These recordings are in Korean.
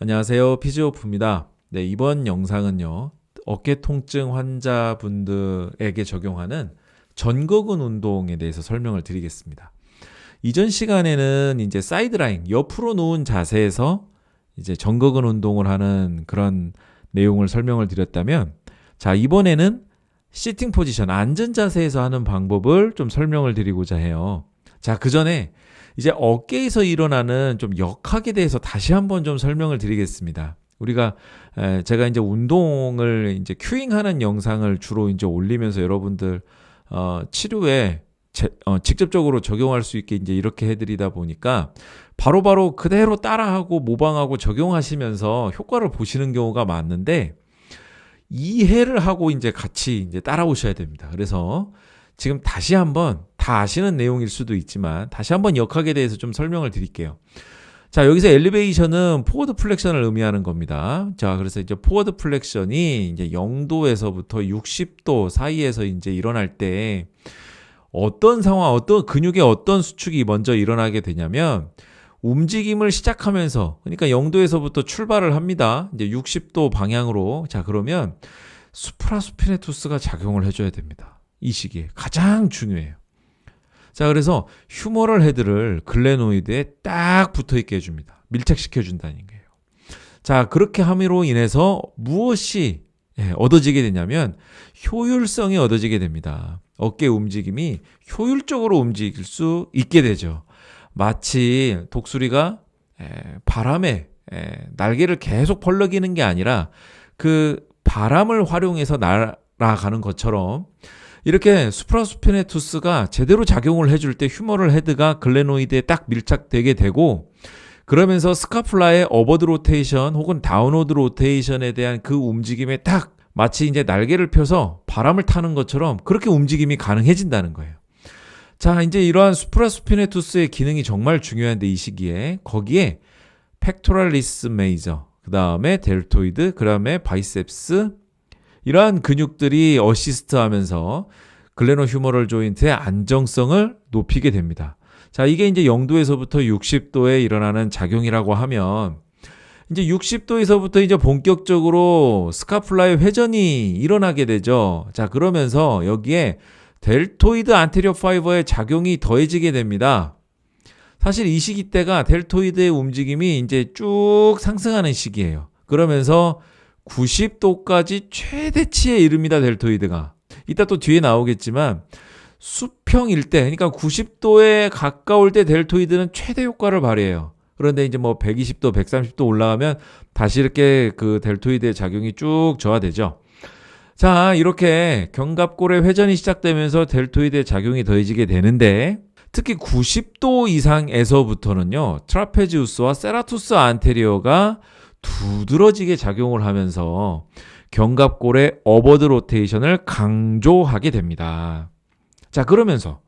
안녕하세요. 피지오프입니다. 네, 이번 영상은요. 어깨 통증 환자분들에게 적용하는 전거근 운동에 대해서 설명을 드리겠습니다. 이전 시간에는 이제 사이드라인, 옆으로 누운 자세에서 이제 전거근 운동을 하는 그런 내용을 설명을 드렸다면 자, 이번에는 시팅 포지션, 앉은 자세에서 하는 방법을 좀 설명을 드리고자 해요. 자, 그 전에 이제 어깨에서 일어나는 좀 역학에 대해서 다시 한번 좀 설명을 드리겠습니다. 우리가 에, 제가 이제 운동을 이제 큐잉하는 영상을 주로 이제 올리면서 여러분들 어, 치료에 제, 어, 직접적으로 적용할 수 있게 이제 이렇게 해드리다 보니까 바로바로 바로 그대로 따라하고 모방하고 적용하시면서 효과를 보시는 경우가 많은데 이해를 하고 이제 같이 이제 따라오셔야 됩니다. 그래서 지금 다시 한번 다 아시는 내용일 수도 있지만 다시 한번 역학에 대해서 좀 설명을 드릴게요. 자, 여기서 엘리베이션은 포워드 플렉션을 의미하는 겁니다. 자, 그래서 이제 포워드 플렉션이 이제 0도에서부터 60도 사이에서 이제 일어날 때 어떤 상황, 어떤 근육의 어떤 수축이 먼저 일어나게 되냐면 움직임을 시작하면서 그러니까 0도에서부터 출발을 합니다. 이제 60도 방향으로. 자, 그러면 수프라스피네투스가 작용을 해줘야 됩니다. 이 시기에 가장 중요해요. 자, 그래서 휴머럴 헤드를 글레노이드에 딱 붙어 있게 해줍니다. 밀착시켜 준다는 거예요. 자, 그렇게 함으로 인해서 무엇이 예, 얻어지게 되냐면 효율성이 얻어지게 됩니다. 어깨 움직임이 효율적으로 움직일 수 있게 되죠. 마치 독수리가 에, 바람에 에, 날개를 계속 벌럭이는 게 아니라 그 바람을 활용해서 날아가는 것처럼 이렇게 수프라스피네투스가 제대로 작용을 해줄 때 휴머럴 헤드가 글레노이드에 딱 밀착되게 되고 그러면서 스카플라의 어버드 로테이션 혹은 다운워드 로테이션에 대한 그 움직임에 딱 마치 이제 날개를 펴서 바람을 타는 것처럼 그렇게 움직임이 가능해진다는 거예요. 자, 이제 이러한 수프라스피네투스의 기능이 정말 중요한데 이 시기에 거기에 팩토랄리스 메이저, 그 다음에 델토이드, 그 다음에 바이셉스, 이러한 근육들이 어시스트 하면서 글레노 휴머럴 조인트의 안정성을 높이게 됩니다. 자, 이게 이제 0도에서부터 60도에 일어나는 작용이라고 하면 이제 60도에서부터 이제 본격적으로 스카플라의 회전이 일어나게 되죠. 자, 그러면서 여기에 델토이드 안테리어 파이버의 작용이 더해지게 됩니다. 사실 이 시기 때가 델토이드의 움직임이 이제 쭉 상승하는 시기예요. 그러면서 90도까지 최대치에 이릅니다. 델토이드가. 이따 또 뒤에 나오겠지만 수평일 때 그러니까 90도에 가까울 때 델토이드는 최대 효과를 발휘해요. 그런데 이제 뭐 120도, 130도 올라가면 다시 이렇게 그 델토이드의 작용이 쭉 저하되죠. 자, 이렇게 견갑골의 회전이 시작되면서 델토이드의 작용이 더해지게 되는데 특히 90도 이상에서부터는요. 트라페지우스와 세라투스 안테리어가 두드러지게 작용을 하면서 견갑골의 어버드 로테이션을 강조하게 됩니다. 자, 그러면서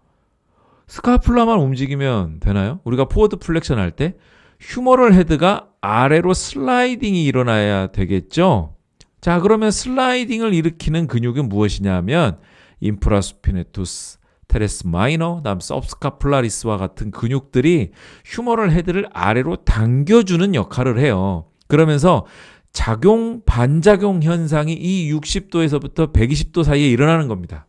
스카플라만 움직이면 되나요? 우리가 포워드 플렉션 할 때 휴머럴 헤드가 아래로 슬라이딩이 일어나야 되겠죠? 자, 그러면 슬라이딩을 일으키는 근육은 무엇이냐면 인프라스피네투스, 테레스 마이너, 다음 서브스카플라리스와 같은 근육들이 휴머럴 헤드를 아래로 당겨주는 역할을 해요. 그러면서 작용, 반작용 현상이 이 60도에서부터 120도 사이에 일어나는 겁니다.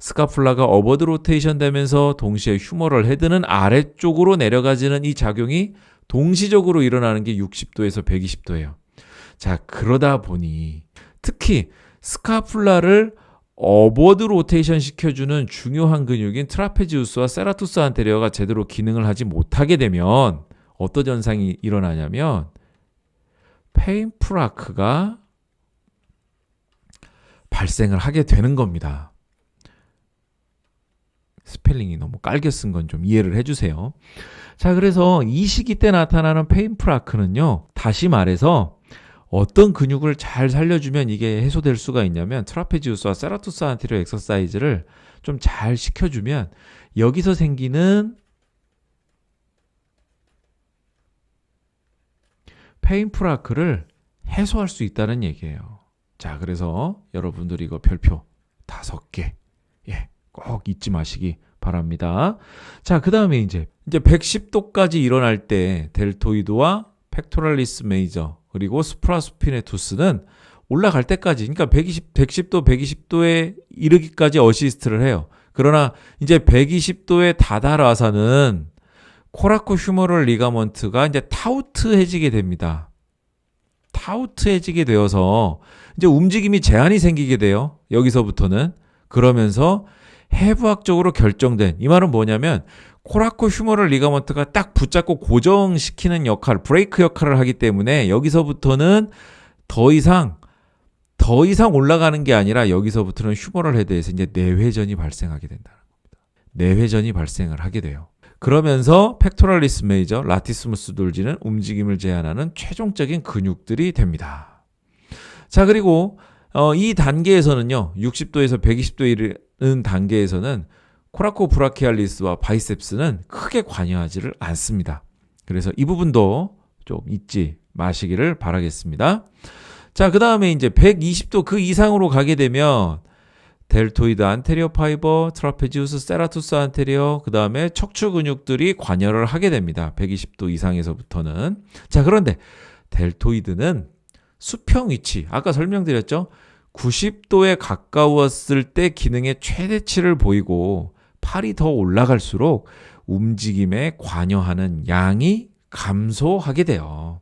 스카플라가 어버드 로테이션 되면서 동시에 휴머럴 헤드는 아래쪽으로 내려가지는 이 작용이 동시적으로 일어나는 게 60도에서 120도예요. 자, 그러다 보니 특히 스카플라를 어버드 로테이션 시켜주는 중요한 근육인 트라페지우스와 세라투스 안테리어가 제대로 기능을 하지 못하게 되면 어떤 현상이 일어나냐면 페인프라크가 발생을 하게 되는 겁니다. 스펠링이 너무 깔겨 쓴 건 좀 이해를 해주세요. 자, 그래서 이 시기 때 나타나는 페인프라크는요, 다시 말해서 어떤 근육을 잘 살려주면 이게 해소될 수가 있냐면 트라페지우스와 세라투스 안테리어 엑서사이즈를 좀 잘 시켜주면 여기서 생기는 페인프라크를 해소할 수 있다는 얘기예요. 자, 그래서 여러분들이 이거 별표 다섯 개, 예, 꼭 잊지 마시기 바랍니다. 자, 그 다음에 이제, 이제 110도까지 일어날 때 델토이드와 팩토랄리스 메이저, 그리고 스프라스피네투스는 올라갈 때까지 그러니까 120 110도 120도에 이르기까지 어시스트를 해요. 그러나 이제 120도에 다다라서는 코라코 휴머럴 리가먼트가 이제 타우트해지게 됩니다. 타우트해지게 되어서 이제 움직임이 제한이 생기게 돼요. 여기서부터는 그러면서 해부학적으로 결정된 이 말은 뭐냐면 코라코 휴머럴 리가먼트가 딱 붙잡고 고정시키는 역할, 브레이크 역할을 하기 때문에 여기서부터는 더 이상 더 이상 올라가는 게 아니라 여기서부터는 휴머럴 헤드에서 이제 내회전이 발생하게 된다는 겁니다. 내회전이 발생을 하게 돼요. 그러면서 팩토랄리스 메이저, 라티스무스 돌지는 움직임을 제한하는 최종적인 근육들이 됩니다. 자, 그리고 어, 이 단계에서는요, 60도에서 120도에 이르는 단계에서는 코라코 브라키알리스와 바이셉스는 크게 관여하지를 않습니다. 그래서 이 부분도 좀 잊지 마시기를 바라겠습니다. 자, 그 다음에 이제 120도 그 이상으로 가게 되면 델토이드 안테리어 파이버, 트라페지우스, 세라투스 안테리어, 그 다음에 척추 근육들이 관여를 하게 됩니다. 120도 이상에서부터는. 자, 그런데 델토이드는 수평 위치, 아까 설명드렸죠? 90도에 가까웠을 때 기능의 최대치를 보이고 팔이 더 올라갈수록 움직임에 관여하는 양이 감소하게 돼요.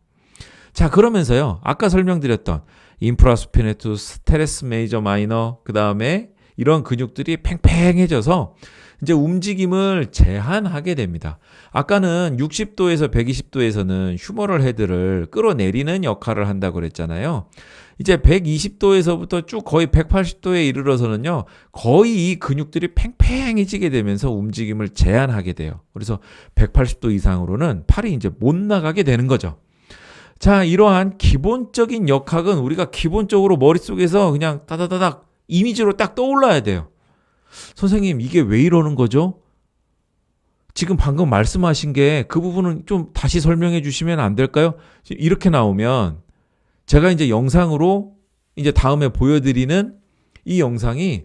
자, 그러면서요. 아까 설명드렸던 인프라스피네투스, 테레스 메이저 마이너, 그 다음에 이런 근육들이 팽팽해져서 이제 움직임을 제한하게 됩니다. 아까는 60도에서 120도에서는 휴머럴 헤드를 끌어내리는 역할을 한다고 그랬잖아요. 이제 120도에서부터 쭉 거의 180도에 이르러서는요, 거의 이 근육들이 팽팽해지게 되면서 움직임을 제한하게 돼요. 그래서 180도 이상으로는 팔이 이제 못 나가게 되는 거죠. 자, 이러한 기본적인 역학은 우리가 기본적으로 머릿속에서 그냥 따다다닥 이미지로 딱 떠올라야 돼요. 선생님, 이게 왜 이러는 거죠? 지금 방금 말씀하신 게 그 부분은 좀 다시 설명해 주시면 안 될까요? 이렇게 나오면 제가 이제 영상으로 이제 다음에 보여드리는 이 영상이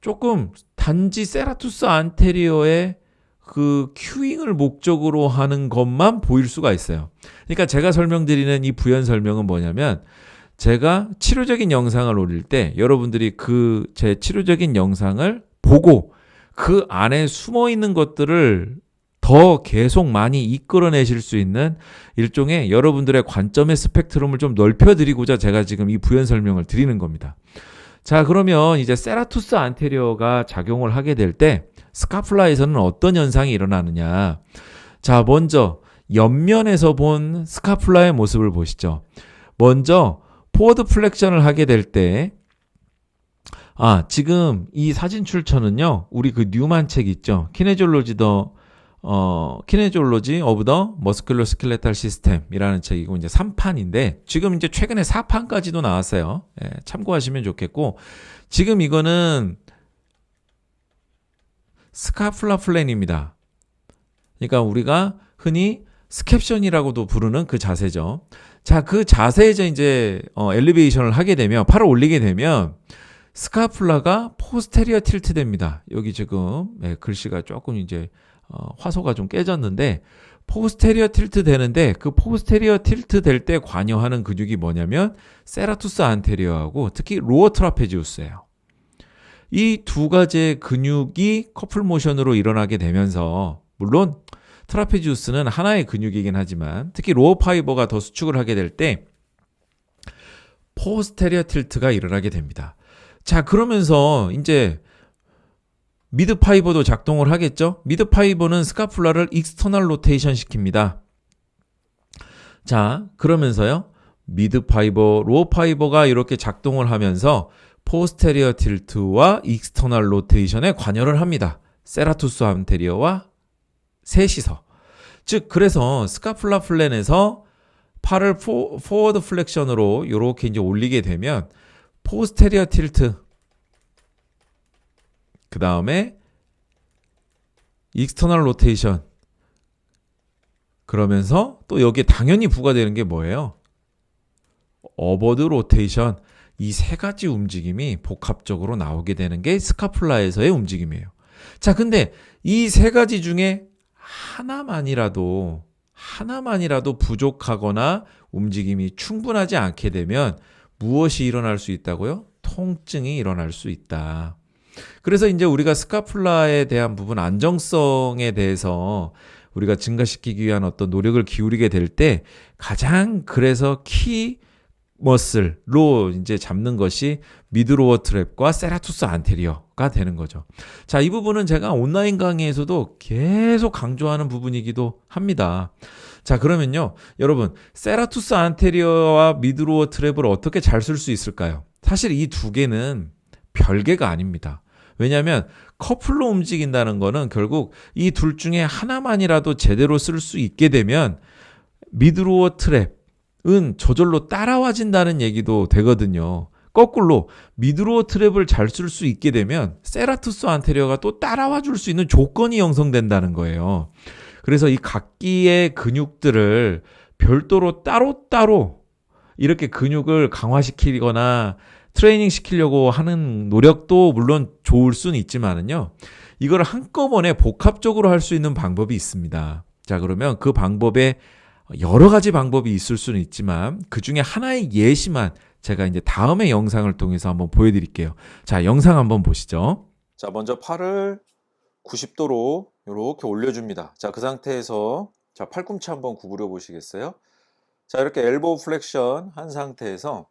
조금 단지 세라투스 안테리어의 그 큐잉을 목적으로 하는 것만 보일 수가 있어요. 그러니까 제가 설명드리는 이 부연 설명은 뭐냐면 제가 치료적인 영상을 올릴 때 여러분들이 그 제 치료적인 영상을 보고 그 안에 숨어 있는 것들을 더 계속 많이 이끌어내실 수 있는 일종의 여러분들의 관점의 스펙트럼을 좀 넓혀드리고자 제가 지금 이 부연 설명을 드리는 겁니다. 자, 그러면 이제 세라투스 안테리어가 작용을 하게 될 때 스카플라에서는 어떤 현상이 일어나느냐. 자, 먼저 옆면에서 본 스카플라의 모습을 보시죠. 먼저 포워드 플렉션을 하게 될 때, 아, 지금 이 사진 출처는요, 우리 그 뉴만 책 있죠. 키네졸로지 더, 어, 키네졸로지 오브 더 머스큘러 스켈레탈 시스템이라는 책이고, 이제 3판인데, 지금 이제 최근에 4판까지도 나왔어요. 예, 참고하시면 좋겠고, 지금 이거는 스카플라 플랜입니다. 그러니까 우리가 흔히 스캡션이라고도 부르는 그 자세죠. 자, 그 자세에서 이제 어, 엘리베이션을 하게 되면 팔을 올리게 되면 스카플라가 포스테리어 틸트 됩니다. 여기 지금 네, 글씨가 조금 이제 어, 화소가 좀 깨졌는데 포스테리어 틸트 되는데 그 포스테리어 틸트 될 때 관여하는 근육이 뭐냐면 세라투스 안테리어하고 특히 로어 트라페지우스예요. 이 두 가지의 근육이 커플 모션으로 일어나게 되면서 물론 트라페지우스는 하나의 근육이긴 하지만 특히 로어 파이버가 더 수축을 하게 될 때 포스테리어 틸트가 일어나게 됩니다. 자, 그러면서 이제 미드 파이버도 작동을 하겠죠? 미드 파이버는 스카플라를 익스터널 로테이션 시킵니다. 자, 그러면서요. 미드 파이버, 로어 파이버가 이렇게 작동을 하면서 포스테리어 틸트와 익스터널 로테이션에 관여를 합니다. 세라투스 안테리어와 셋이서. 즉 그래서 스카플라 플랜에서 팔을 포, 포워드 플렉션으로 이렇게 이제 올리게 되면 포스테리어 틸트 그 다음에 익스터널 로테이션 그러면서 또 여기에 당연히 부과되는 게 뭐예요? 어버드 로테이션 이 세 가지 움직임이 복합적으로 나오게 되는 게 스카플라에서의 움직임이에요. 자, 근데 이 세 가지 중에 하나만이라도 하나만이라도 부족하거나 움직임이 충분하지 않게 되면 무엇이 일어날 수 있다고요? 통증이 일어날 수 있다. 그래서 이제 우리가 스카플라에 대한 부분 안정성에 대해서 우리가 증가시키기 위한 어떤 노력을 기울이게 될 때 가장 그래서 키 머슬로 이제 잡는 것이 미드로어 트랩과 세라투스 안테리어 가 되는 거죠. 자, 이 부분은 제가 온라인 강의에서도 계속 강조하는 부분이기도 합니다. 자, 그러면요. 여러분, 세라투스 안테리어와 미드로어 트랩을 어떻게 잘 쓸 수 있을까요? 사실 이 두 개는 별개가 아닙니다. 왜냐하면 커플로 움직인다는 거는 결국 이 둘 중에 하나만이라도 제대로 쓸 수 있게 되면 미드로어 트랩은 저절로 따라와진다는 얘기도 되거든요. 거꾸로 미드로어 트랩을 잘 쓸 수 있게 되면 세라투스 안테리어가 또 따라와 줄 수 있는 조건이 형성된다는 거예요. 그래서 이 각기의 근육들을 별도로 따로따로 이렇게 근육을 강화시키거나 트레이닝 시키려고 하는 노력도 물론 좋을 수는 있지만은요. 이걸 한꺼번에 복합적으로 할 수 있는 방법이 있습니다. 자, 그러면 그 방법에 여러 가지 방법이 있을 수는 있지만 그 중에 하나의 예시만 제가 이제 다음의 영상을 통해서 한번 보여드릴게요. 자, 영상 한번 보시죠. 자, 먼저 팔을 90도로 이렇게 올려줍니다. 자, 그 상태에서 자, 팔꿈치 한번 구부려 보시겠어요? 자, 이렇게 엘보우 플렉션 한 상태에서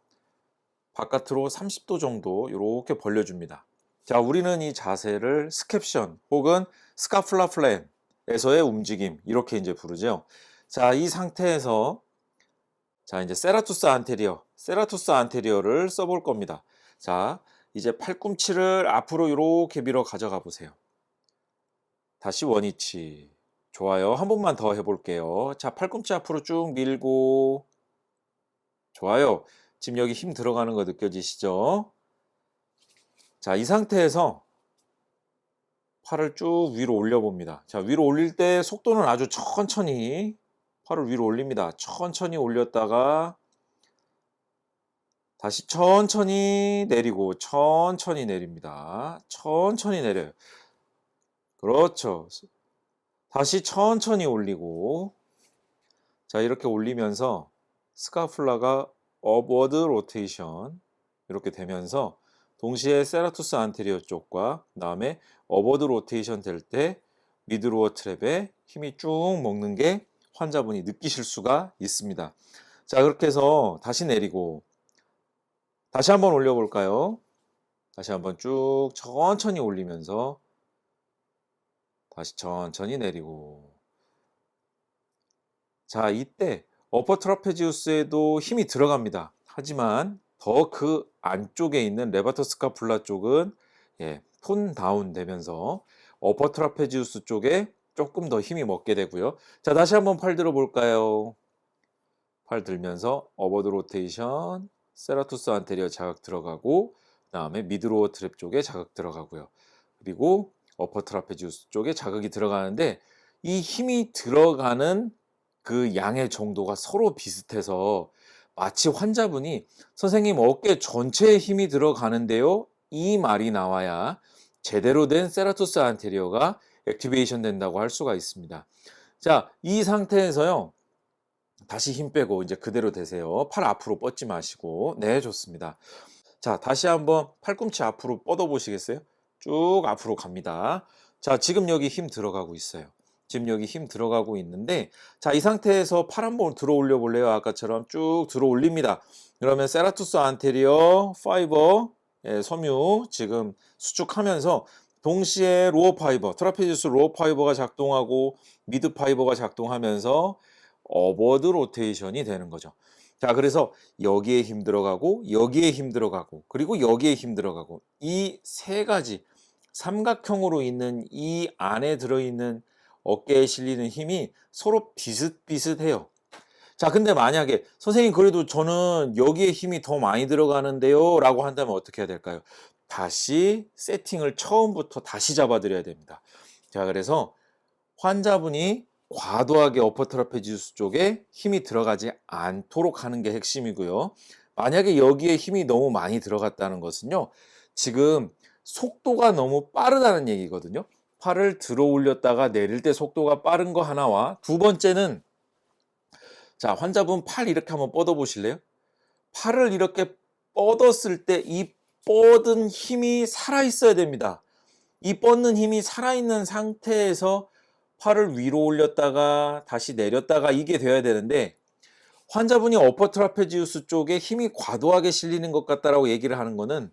바깥으로 30도 정도 이렇게 벌려줍니다. 자, 우리는 이 자세를 스캡션 혹은 스카플라 플랜에서의 움직임 이렇게 이제 부르죠. 자, 이 상태에서 자, 이제 세라투스 안테리어, 세라투스 안테리어를 써볼 겁니다. 자, 이제 팔꿈치를 앞으로 이렇게 밀어 가져가 보세요. 다시 원위치. 좋아요. 한 번만 더 해볼게요. 자, 팔꿈치 앞으로 쭉 밀고. 좋아요. 지금 여기 힘 들어가는 거 느껴지시죠? 자, 이 상태에서 팔을 쭉 위로 올려봅니다. 자, 위로 올릴 때 속도는 아주 천천히 팔을 위로 올립니다. 천천히 올렸다가 다시 천천히 내리고 천천히 내립니다. 천천히 내려요. 그렇죠. 다시 천천히 올리고 자 이렇게 올리면서 스카플라가 업워드 로테이션 이렇게 되면서 동시에 세라투스 안테리어 쪽과 그다음에 업워드 로테이션 될 때 미드로어 트랩에 힘이 쭉 먹는 게 환자분이 느끼실 수가 있습니다. 자 그렇게 해서 다시 내리고 다시 한번 올려볼까요? 다시 한번 쭉 천천히 올리면서 다시 천천히 내리고 자 이때 어퍼 트라페지우스에도 힘이 들어갑니다. 하지만 더 그 안쪽에 있는 레바토스카플라 쪽은 예, 톤 다운 되면서 어퍼 트라페지우스 쪽에 조금 더 힘이 먹게 되고요. 자 다시 한번 팔 들어 볼까요? 팔 들면서 어버드 로테이션 세라투스 안테리어 자극 들어가고 그 다음에 미드로어 트랩 쪽에 자극 들어가고요. 그리고 어퍼 트라페지우스 쪽에 자극이 들어가는데 이 힘이 들어가는 그 양의 정도가 서로 비슷해서 마치 환자분이 선생님 어깨 전체에 힘이 들어가는데요. 이 말이 나와야 제대로 된 세라투스 안테리어가 액티베이션 된다고 할 수가 있습니다. 자, 이 상태에서요. 다시 힘 빼고 이제 그대로 되세요. 팔 앞으로 뻗지 마시고. 네, 좋습니다. 자, 다시 한번 팔꿈치 앞으로 뻗어 보시겠어요? 쭉 앞으로 갑니다. 자, 지금 여기 힘 들어가고 있어요. 지금 여기 힘 들어가고 있는데, 자, 이 상태에서 팔 한번 들어 올려 볼래요? 아까처럼 쭉 들어 올립니다. 그러면 세라투스 안테리어 파이버, 예, 섬유 지금 수축하면서 동시에 로어 파이버, 트라페지스 로어 파이버가 작동하고 미드 파이버가 작동하면서 어버드 로테이션이 되는 거죠. 자, 그래서 여기에 힘 들어가고 여기에 힘 들어가고 그리고 여기에 힘 들어가고 이 세 가지 삼각형으로 있는 이 안에 들어 있는 어깨에 실리는 힘이 서로 비슷비슷해요. 자, 근데 만약에 선생님 그래도 저는 여기에 힘이 더 많이 들어가는데요 라고 한다면 어떻게 해야 될까요? 다시 세팅을 처음부터 다시 잡아드려야 됩니다. 자, 그래서 환자분이 과도하게 어퍼 트라페지우스 쪽에 힘이 들어가지 않도록 하는 게 핵심이고요. 만약에 여기에 힘이 너무 많이 들어갔다는 것은요. 지금 속도가 너무 빠르다는 얘기거든요. 팔을 들어 올렸다가 내릴 때 속도가 빠른 거 하나와 두 번째는 자, 환자분 팔 이렇게 한번 뻗어 보실래요? 팔을 이렇게 뻗었을 때 이 뻗은 힘이 살아 있어야 됩니다. 이 뻗는 힘이 살아 있는 상태에서 팔을 위로 올렸다가 다시 내렸다가 이게 돼야 되는데 환자분이 어퍼 트라페지우스 쪽에 힘이 과도하게 실리는 것 같다라고 얘기를 하는 거는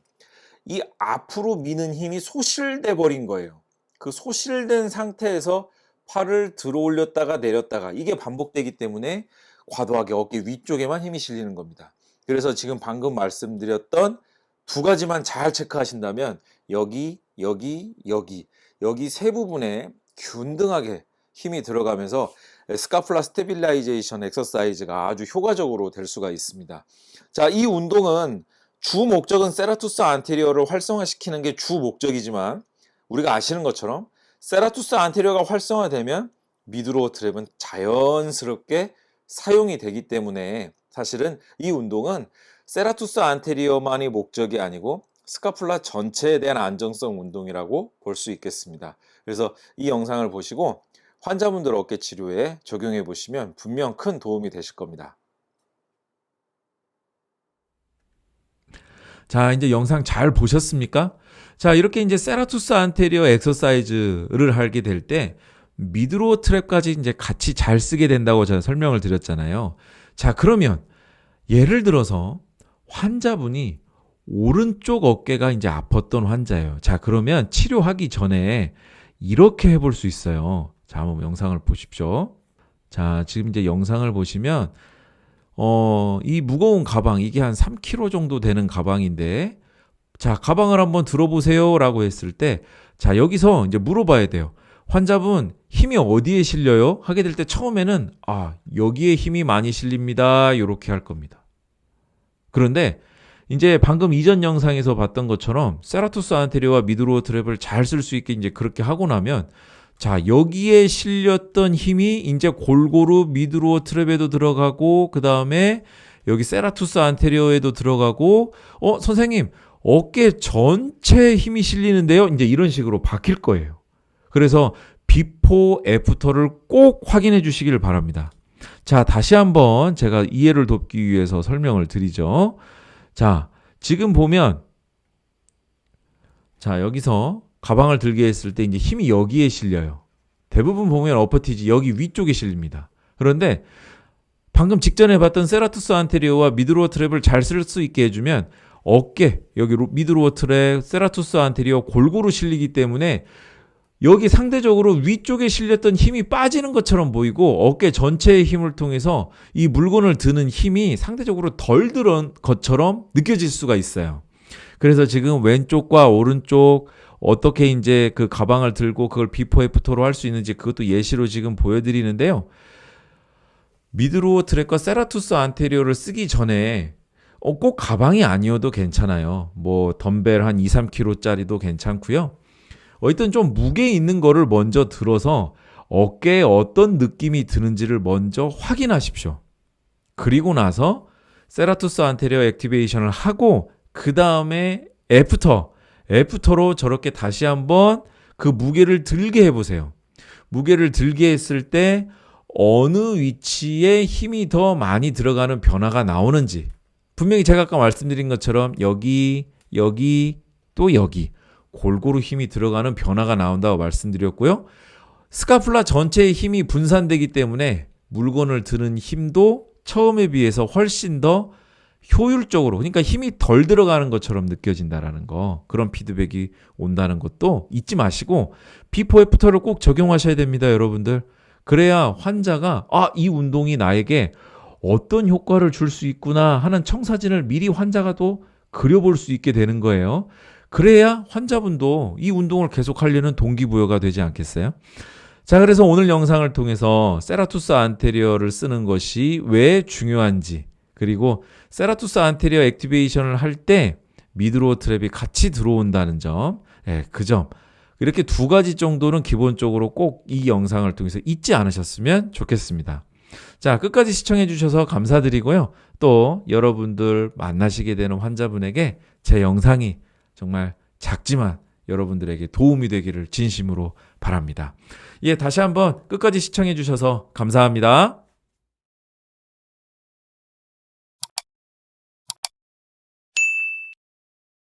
이 앞으로 미는 힘이 소실돼 버린 거예요. 그 소실된 상태에서 팔을 들어 올렸다가 내렸다가 이게 반복되기 때문에 과도하게 어깨 위쪽에만 힘이 실리는 겁니다. 그래서 지금 방금 말씀드렸던 두 가지만 잘 체크하신다면 여기, 여기, 여기, 여기 세 부분에 균등하게 힘이 들어가면서 스카플라 스테빌라이제이션 엑서사이즈가 아주 효과적으로 될 수가 있습니다. 자, 이 운동은 주 목적은 세라투스 안테리어를 활성화시키는 게 주 목적이지만 우리가 아시는 것처럼 세라투스 안테리어가 활성화되면 미드로어 트랩은 자연스럽게 사용이 되기 때문에 사실은 이 운동은 세라투스 안테리어만이 목적이 아니고 스카플라 전체에 대한 안정성 운동이라고 볼 수 있겠습니다. 그래서 이 영상을 보시고 환자분들 어깨 치료에 적용해 보시면 분명 큰 도움이 되실 겁니다. 자, 이제 영상 잘 보셨습니까? 자, 이렇게 이제 세라투스 안테리어 엑서사이즈를 하게 될 때 미드로어 트랩까지 이제 같이 잘 쓰게 된다고 제가 설명을 드렸잖아요. 자, 그러면 예를 들어서 환자분이 오른쪽 어깨가 이제 아팠던 환자예요. 자, 그러면 치료하기 전에 이렇게 해볼 수 있어요. 자, 한번 영상을 보십시오. 자, 지금 이제 영상을 보시면, 어, 이 무거운 가방, 이게 한 3kg 정도 되는 가방인데, 자, 가방을 한번 들어보세요. 라고 했을 때, 자, 여기서 이제 물어봐야 돼요. 환자분, 힘이 어디에 실려요? 하게 될 때 처음에는, 아, 여기에 힘이 많이 실립니다. 이렇게 할 겁니다. 그런데, 이제 방금 이전 영상에서 봤던 것처럼 세라투스 안테리어와 미드로어 트랩을 잘 쓸 수 있게 이제 그렇게 하고 나면 자, 여기에 실렸던 힘이 이제 골고루 미드로어 트랩에도 들어가고 그 다음에 여기 세라투스 안테리어에도 들어가고 어, 선생님, 어깨 전체에 힘이 실리는데요. 이제 이런 식으로 바뀔 거예요. 그래서 비포 애프터를 꼭 확인해 주시길 바랍니다. 자, 다시 한번 제가 이해를 돕기 위해서 설명을 드리죠. 자, 지금 보면, 자, 여기서 가방을 들게 했을 때 이제 힘이 여기에 실려요. 대부분 보면 어퍼티지 여기 위쪽에 실립니다. 그런데 방금 직전에 봤던 세라투스 안테리오와 미드로어 트랩을 잘 쓸 수 있게 해주면 어깨, 여기 미드로어 트랩, 세라투스 안테리오 골고루 실리기 때문에 여기 상대적으로 위쪽에 실렸던 힘이 빠지는 것처럼 보이고 어깨 전체의 힘을 통해서 이 물건을 드는 힘이 상대적으로 덜 들은 것처럼 느껴질 수가 있어요. 그래서 지금 왼쪽과 오른쪽 어떻게 이제 그 가방을 들고 그걸 비포 애프터로 할 수 있는지 그것도 예시로 지금 보여드리는데요. 미드로어 트랙과 세라투스 안테리오를 쓰기 전에 어, 꼭 가방이 아니어도 괜찮아요. 뭐 덤벨 한 2, 3kg짜리도 괜찮고요. 어쨌든 좀 무게 있는 거를 먼저 들어서 어깨에 어떤 느낌이 드는지를 먼저 확인하십시오. 그리고 나서 세라투스 안테리어 액티베이션을 하고 그 다음에 애프터 애프터로 저렇게 다시 한번 그 무게를 들게 해보세요. 무게를 들게 했을 때 어느 위치에 힘이 더 많이 들어가는 변화가 나오는지 분명히 제가 아까 말씀드린 것처럼 여기 여기 또 여기 골고루 힘이 들어가는 변화가 나온다고 말씀드렸고요. 스카플라 전체의 힘이 분산되기 때문에 물건을 드는 힘도 처음에 비해서 훨씬 더 효율적으로 그러니까 힘이 덜 들어가는 것처럼 느껴진다라는 거 그런 피드백이 온다는 것도 잊지 마시고 비포 애프터를 꼭 적용하셔야 됩니다 여러분들 그래야 환자가 아 이 운동이 나에게 어떤 효과를 줄 수 있구나 하는 청사진을 미리 환자가 또 그려볼 수 있게 되는 거예요 그래야 환자분도 이 운동을 계속 하려는 동기부여가 되지 않겠어요? 자, 그래서 오늘 영상을 통해서 세라투스 안테리어를 쓰는 것이 왜 중요한지, 그리고 세라투스 안테리어 액티베이션을 할 때 미드로어 트랩이 같이 들어온다는 점, 예, 그 점. 이렇게 두 가지 정도는 기본적으로 꼭 이 영상을 통해서 잊지 않으셨으면 좋겠습니다. 자, 끝까지 시청해 주셔서 감사드리고요. 또 여러분들 만나시게 되는 환자분에게 제 영상이 정말 작지만 여러분들에게 도움이 되기를 진심으로 바랍니다. 예, 다시 한번 끝까지 시청해 주셔서 감사합니다.